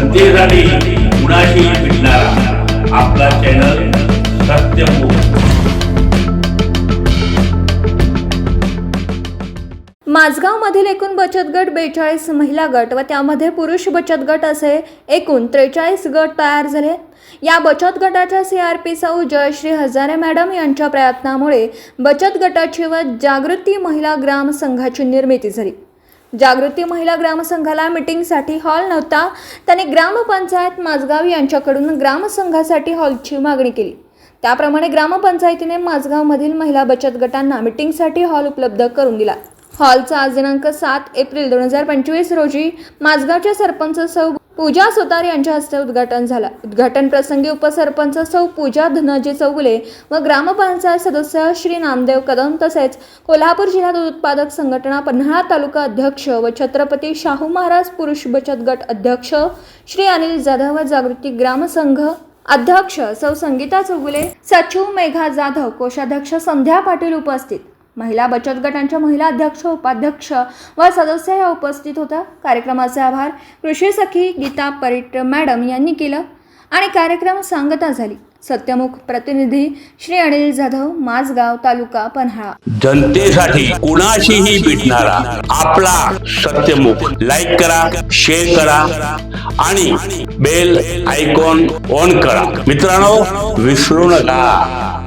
जनतेसाठी कुणाशी भेटणारा. आपला चॅनल माझगाव मधील एकूण बचत गट बेचाळीस महिला गट व त्यामध्ये पुरुष बचत गट असे एकूण त्रेचाळीस गट तयार झाले. या बचत गटाच्या सी आर पी सौ जयश्री हजारे मॅडम यांच्या प्रयत्नामुळे बचत गटाची व जागृती महिला ग्राम संघाची निर्मिती झाली. जागृती महिला ग्रामसंघाला मिटिंगसाठी हॉल नव्हता. त्याने ग्रामपंचायत माझगाव यांच्याकडून ग्रामसंघासाठी हॉलची मागणी केली. त्याप्रमाणे ग्रामपंचायतीने माझगावमधील महिला बचत गटांना मिटिंगसाठी हॉल उपलब्ध करून दिला. हॉलचा आज दिनांक सात एप्रिल दोन हजार पंचवीस रोजी माझगावच्या सरपंच सौ पूजा सुतार यांच्या हस्ते उद्घाटन झाला. उद्घाटन प्रसंगी उपसरपंच सौ पूजा धनजी चौगुले व ग्रामपंचायत सदस्य श्री नामदेव कदम तसेच कोल्हापूर जिल्हा दूध उत्पादक संघटना पन्हाळा तालुका अध्यक्ष व छत्रपती शाहू महाराज पुरुष बचत गट अध्यक्ष श्री अनिल जाधव व जागृती ग्रामसंघ अध्यक्ष सौ संगीता चौगुले सचिव मेघा जाधव कोषाध्यक्ष संध्या पाटील उपस्थित। महिला बचत गटांच्या महिला अध्यक्ष उपाध्यक्ष व सदस्य या उपस्थित होत्या. कार्यक्रमाचे आभार. कृषी सखी गीता परिट मॅडम यांनी केलं आणि कार्यक्रम सांगता झाली. सत्यमुख प्रतिनिधी श्री अनिल जाधव माझगाव तालुका पन्हाळा. जनतेसाठी कुणाशीही भेटणारा आपला सत्यमुख. लाईक करा शेअर करा आणि बेल आयकॉन ऑन करा. मित्रांनो विसरू नका.